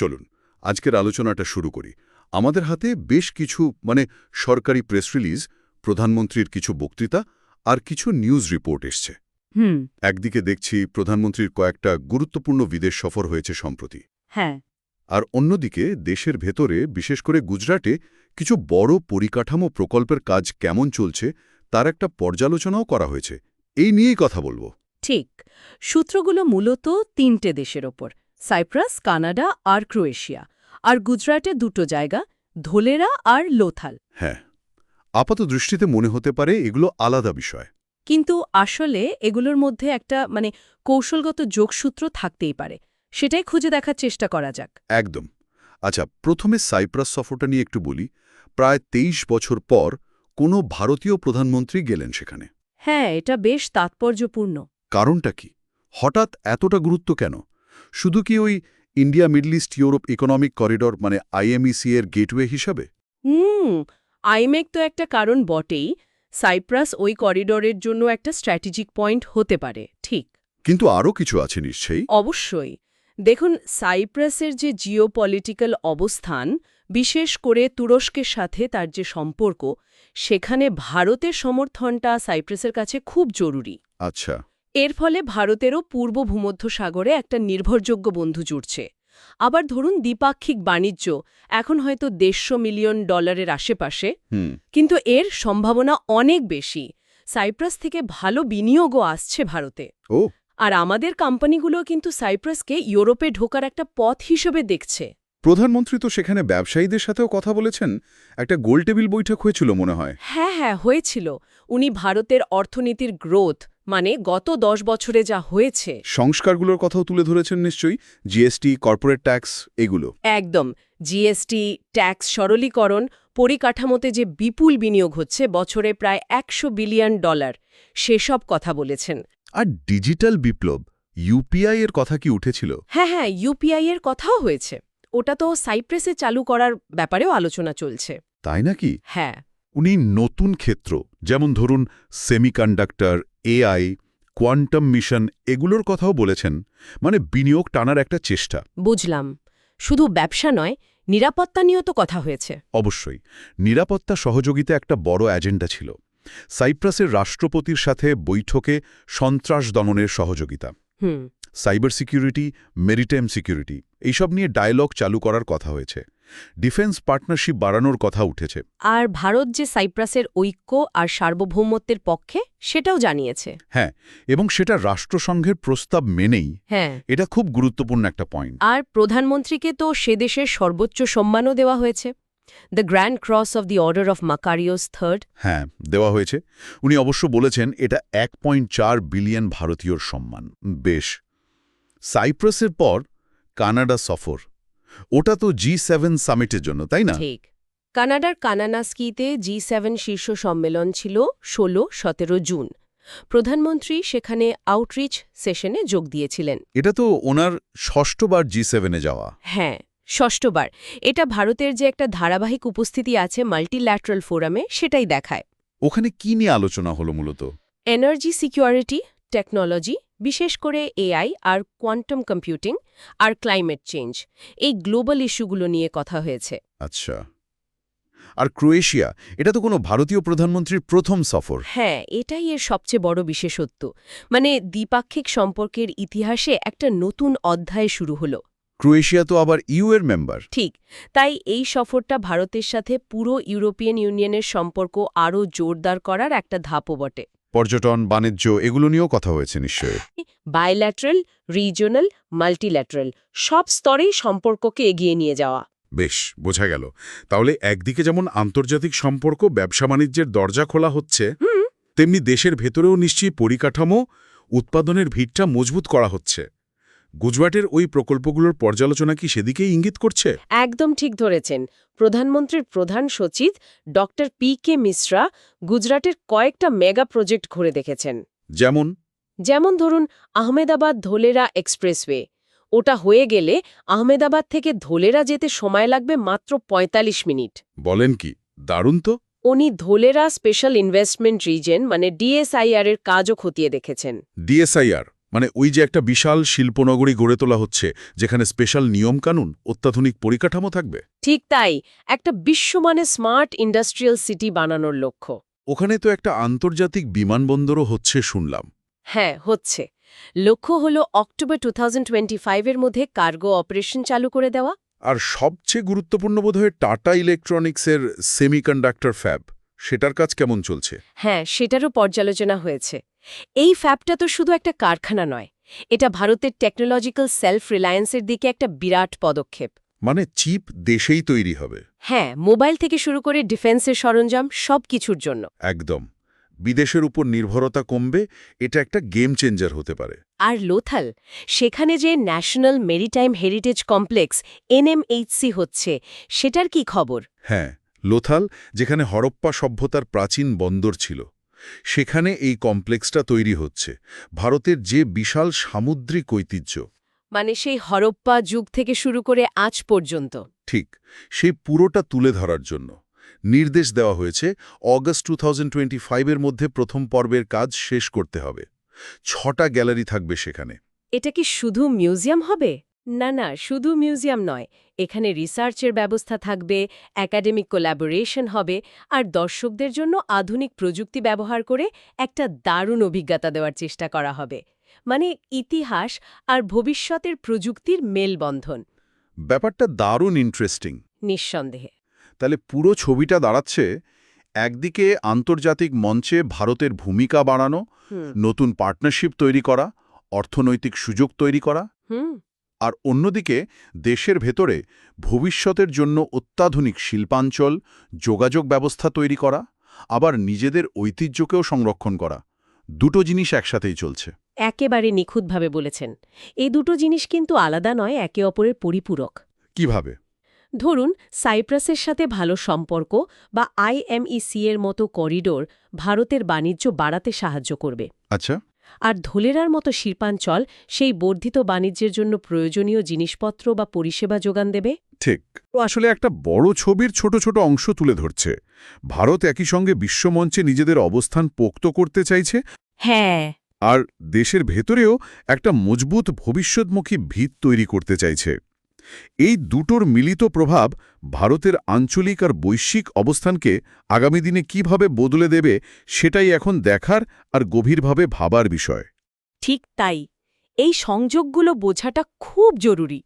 চলুন আজকের আলোচনাটা শুরু করি। আমাদের হাতে বেশ কিছু মানে সরকারি প্রেস রিলিজ প্রধানমন্ত্রীর কিছু বক্তৃতা আর কিছু নিউজ রিপোর্ট এসছে। একদিকে দেখছি প্রধানমন্ত্রীর কয়েকটা গুরুত্বপূর্ণ বিদেশ সফর হয়েছে সম্প্রতি। হ্যাঁ। আর অন্যদিকে দেশের ভেতরে বিশেষ করে গুজরাটে কিছু বড় পরিকাঠামো প্রকল্পের কাজ কেমন চলছে তার একটা পর্যালোচনাও করা হয়েছে। এই নিয়েই কথা বলব। ঠিক। সূত্রগুলো মূলত তিনটে দেশের ওপর। সাইপ্রাস কানাডা আর ক্রোয়েশিয়া। আর গুজরাটে দুটো জায়গা ধোলেরা আর লোথাল। হ্যাঁ আপাত দৃষ্টিতে মনে হতে পারে এগুলো আলাদা বিষয়। কিন্তু আসলে এগুলোর মধ্যে একটা মানে কৌশলগত যোগসূত্র থাকতেই পারে। সেটাই খুঁজে দেখার চেষ্টা করা যাক। একদম। আচ্ছা প্রথমে সাইপ্রাস সফরটা নিয়ে একটু বলি। প্রায় ২৩ বছর পর কোনো ভারতীয় প্রধানমন্ত্রী গেলেন সেখানে। হ্যাঁ এটা বেশ তাৎপর্যপূর্ণ। কারণটা কি? হঠাৎ এতটা গুরুত্ব কেন? শুধু কি ওই India Middle East Europe economic corridor মানে আইএমইসি এর গেটওয়ে হিসাবে? হুম আইমেক তো একটা কারণ বটেই। সাইপ্রাস ওই করিডোরের জন্য একটা স্ট্র্যাটেজিক পয়েন্ট হতে পারে ঠিক। কিন্তু আরও কিছু আছে নিশ্চয়ই? অবশ্যই। দেখুন সাইপ্রাসের যে জিওপলিটিক্যাল অবস্থান বিশেষ করে তুরস্কের সাথে তার যে সম্পর্ক সেখানে ভারতের সমর্থনটা সাইপ্রাসের কাছে খুব জরুরি। আচ্ছা। এর ফলে ভারতেরও পূর্ব ভূমধ্য সাগরে একটা নির্ভরযোগ্য বন্ধু জুড়ছে। আবার ধরুন দ্বিপাক্ষিক বাণিজ্য এখন হয়তো দেড়শো মিলিয়ন ডলারের আশেপাশে কিন্তু এর সম্ভাবনা অনেক বেশি। সাইপ্রাস থেকে ভালো বিনিয়োগও আসছে ভারতে। আর আমাদের কোম্পানিগুলো কিন্তু সাইপ্রাসকে ইউরোপে ঢোকার একটা পথ হিসেবে দেখছে। প্রধানমন্ত্রী তো সেখানে ব্যবসায়ীদের সাথেও কথা বলেছেন। একটা গোলটেবিল বৈঠক হয়েছিল মনে হয়। হ্যাঁ হ্যাঁ হয়েছিল। উনি ভারতের অর্থনীতির গ্রোথ মানে গত দশ বছরে যা হয়েছে। সংস্কারগুলোর কথাও তুলে ধরেছেন নিশ্চয়ই জিএসটি কর্পোরেট ট্যাক্স এগুলো। একদম জিএসটি ট্যাক্স সরলীকরণ পরিকাঠামোতে যে বিপুল বিনিয়োগ হচ্ছে বছরে প্রায় একশো বিলিয়ন ডলার। সেসব কথা বলেছেন। আর ডিজিটাল বিপ্লব ইউপিআই এর কথা কি উঠেছিল? হ্যাঁ হ্যাঁ ইউপিআই এর কথাও হয়েছে। ওটা তো সাইপ্রেসে চালু করার ব্যাপারেও আলোচনা চলছে। তাই নাকি? হ্যাঁ। উনি নতুন ক্ষেত্র যেমন ধরুন সেমিকন্ডাক্টর এআই কোয়ান্টাম মিশন এগুলোর কথাও বলেছেন। মানে বিনিয়োগ টানার একটা চেষ্টা। বুঝলাম। শুধু ব্যবসা নয় নিরাপত্তা নিয়েও তো কথা হয়েছে। অবশ্যই। নিরাপত্তা সহযোগিতা একটা বড় এজেন্ডা ছিল। সাইপ্রাসের রাষ্ট্রপতির সাথে বৈঠকে সন্ত্রাস দমনের সহযোগিতা। হুম। সাইবার সিকিউরিটি মেরিটাইম সিকিউরিটি এইসব নিয়ে ডায়ালগ চালু করার কথা হয়েছে। ডিফেন্স পার্টনারশিপ বাড়ানোর কথা উঠেছে। আর ভারত যে সাইপ্রাসের ঐক্য আর সার্বভৌমত্বের পক্ষে সেটাও জানিয়েছে। হ্যাঁ এবং সেটা রাষ্ট্রসংঘের প্রস্তাব মেনেই। হ্যাঁ। এটা খুব গুরুত্বপূর্ণ একটা পয়েন্ট আর প্রধানমন্ত্রীকে তো সে দেশের সর্বোচ্চ সম্মানও দেওয়া হয়েছে। The grand cross of the order of Makarios third হ্যাঁ দেওয়া হয়েছে। উনি অবশ্য বলেছেন এটা এক পয়েন্ট চার বিলিয়ন ভারতীয়র সম্মান। বেশ। সাইপ্রাসের পর কানাডা সফর। ওটা তো জি সেভেন সামিটের জন্য তাই না? ঠিক। কানাডার কানানাস্কিতে জি সেভেন শীর্ষ সম্মেলন ছিল ষোলো সতেরো জুন। প্রধানমন্ত্রী সেখানে আউটরিচ সেশনে যোগ দিয়েছিলেন। এটা তো ওনার ষষ্ঠবার জি সেভেনে যাওয়া। হ্যাঁ ষষ্ঠবার। এটা ভারতের যে একটা ধারাবাহিক উপস্থিতি আছে মাল্টিল্যাটারাল ফোরামে সেটাই দেখায়। ওখানে কি নিয়ে আলোচনা হলো মূলত? এনার্জি সিকিউরিটি টেকনোলজি বিশেষ করে এআই আর কোয়ান্টাম কম্পিউটিং আর ক্লাইমেট চেঞ্জ এই গ্লোবাল ইস্যুগুলো নিয়ে কথা হয়েছে। আচ্ছা। আর ক্রোয়েশিয়া এটা তো কোনো ভারতীয় প্রধানমন্ত্রীর প্রথম সফর। হ্যাঁ এটাই এর সবচেয়ে বড় বিশেষত্ব। মানে দ্বিপাক্ষিক সম্পর্কের ইতিহাসে একটা নতুন অধ্যায় শুরু হলো। ক্রোয়েশিয়া তো আবার ইউ এর মেম্বার। ঠিক তাই এই সফরটা ভারতের সাথে পুরো ইউরোপিয়ান ইউনিয়নের সম্পর্ক আরও জোরদার করার একটা ধাপও বটে। পর্যটন বাণিজ্য এগুলো নিয়েও কথা হয়েছে নিশ্চয়ই। বায়োল্যাটারাল রিজিওনাল মাল্টিল্যাটারাল সব স্তরেই সম্পর্ককে এগিয়ে নিয়ে যাওয়া। বেশ বোঝা গেল। তাহলে একদিকে যেমন আন্তর্জাতিক সম্পর্ক ব্যবসা বাণিজ্যের দরজা খোলা হচ্ছে তেমনি দেশের ভেতরেও নিশ্চয়ই পরিকাঠামো উৎপাদনের ভিড়টা মজবুত করা হচ্ছে। গুজরাটের ওই প্রকল্পগুলোর পর্যালোচনা কি সেদিকেই ইঙ্গিত করছে? একদম ঠিক ধরেছেন। প্রধানমন্ত্রীর প্রধান সচিব ডক্টর পি কে মিশ্রা গুজরাটের কয়েকটা মেগা প্রজেক্ট ঘুরে দেখেছেন। যেমন? যেমন ধরুন আহমেদাবাদ ধোলেরা এক্সপ্রেসওয়ে। ওটা হয়ে গেলে আহমেদাবাদ থেকে ধোলেরা যেতে সময় লাগবে মাত্র ৪৫ মিনিট। বলেন কি দারুণ তো। উনি ধোলেরা স্পেশাল ইনভেস্টমেন্ট রিজেন মানে ডিএসআইআর এর কাজও খতিয়ে দেখেছেন। ডিএসআইআর মানে ওই যে একটা বিশাল শিল্পনগরী গড়ে তোলা হচ্ছে যেখানে স্পেশাল নিয়মকানুন অত্যাধুনিক পরিকাঠামো থাকবে? ঠিক তাই একটা বিশ্বমানের স্মার্ট ইন্ডাস্ট্রিয়াল সিটি বানানোর লক্ষ্য। ওখানে তো একটা আন্তর্জাতিক বিমানবন্দরও হচ্ছে শুনলাম। হ্যাঁ হচ্ছে। লক্ষ্য হল অক্টোবর টু এর মধ্যে কার্গো অপারেশন চালু করে দেওয়া। আর সবচেয়ে গুরুত্বপূর্ণ বোধহয় টাটা ইলেকট্রনিক্সের সেমিকন্ডাক্টর ফ্যাব সেটার কাজ কেমন চলছে? হ্যাঁ সেটারও পর্যালোচনা হয়েছে। এই ফ্যাবটা তো শুধু একটা কারখানা নয় এটা ভারতের টেকনোলজিক্যাল সেলফ রিলায়েন্সের দিকে একটা বিরাট পদক্ষেপ। মানে চিপ দেশেই তৈরি হবে। হ্যাঁ মোবাইল থেকে শুরু করে ডিফেন্সের সরঞ্জাম সব কিছুর জন্য। একদম। বিদেশের উপর নির্ভরতা কমবে এটা একটা গেম চেঞ্জার হতে পারে। আর লোথাল সেখানে যে national maritime heritage complex NMHC হচ্ছে সেটার কি খবর? হ্যাঁ লোথাল যেখানে হরপ্পা সভ্যতার প্রাচীন বন্দর ছিল। সেখানে এই কমপ্লেক্সটা তৈরি হচ্ছে ভারতের যে বিশাল সামুদ্রিক ঐতিহ্য। মানে সেই হরপ্পা যুগ থেকে শুরু করে আজ পর্যন্ত। ঠিক সেই পুরোটা তুলে ধরার জন্য। নির্দেশ দেওয়া হয়েছে অগস্ট টু থাউজেন্ড এর মধ্যে প্রথম পর্বের কাজ শেষ করতে হবে। ছটা গ্যালারি থাকবে সেখানে। এটা কি শুধু মিউজিয়াম হবে? না না শুধু মিউজিয়াম নয় এখানে রিসার্চের ব্যবস্থা থাকবে একাডেমিক কোল্যাবোরেশন হবে আর দর্শকদের জন্য আধুনিক প্রযুক্তি ব্যবহার করে একটা দারুণ অভিজ্ঞতা দেওয়ার চেষ্টা করা হবে। মানে ইতিহাস আর ভবিষ্যতের প্রযুক্তির মেলবন্ধন। ব্যাপারটা দারুণ ইন্টারেস্টিং নিঃসন্দেহে। তাহলে পুরো ছবিটা দাঁড়াচ্ছে একদিকে আন্তর্জাতিক মঞ্চে ভারতের ভূমিকা বাড়ানো নতুন পার্টনারশিপ তৈরি করা অর্থনৈতিক সুযোগ তৈরি করা। হুম। আর অন্যদিকে দেশের ভেতরে ভবিষ্যতের জন্য অত্যাধুনিক শিল্পাঞ্চল যোগাযোগ ব্যবস্থা তৈরি করা আবার নিজেদের ঐতিহ্যকেও সংরক্ষণ করা। দুটো জিনিস একসাথেই চলছে। একেবারে নিখুঁতভাবে বলেছেন। এই দুটো জিনিস কিন্তু আলাদা নয় একে অপরের পরিপূরক। কীভাবে? ধরুন সাইপ্রাসের সাথে ভালো সম্পর্ক বা আইএমইসি এর মতো করিডোর ভারতের বাণিজ্য বাড়াতে সাহায্য করবে। আচ্ছা। আর ধোলেরার মতো শিল্পাঞ্চল সেই বর্ধিত বাণিজ্যের জন্য প্রয়োজনীয় জিনিসপত্র বা পরিষেবা যোগান দেবে? ঠিক। তো আসলে একটা বড় ছবির ছোট ছোট অংশ তুলে ধরছে। ভারত একই সঙ্গে বিশ্বমঞ্চে নিজেদের অবস্থান পোক্ত করতে চাইছে। হ্যাঁ। আর দেশের ভেতরেও একটা মজবুত ভবিষ্যৎমুখী ভিত তৈরি করতে চাইছে। এই দুটোর মিলিত প্রভাব ভারতের আঞ্চলিক আর বৈশ্বিক অবস্থানকে আগামী দিনে কীভাবে বদলে দেবে সেটাই এখন দেখার আর গভীরভাবে ভাবার বিষয়। ঠিক তাই। এই সংযোগগুলো বোঝাটা খুব জরুরি।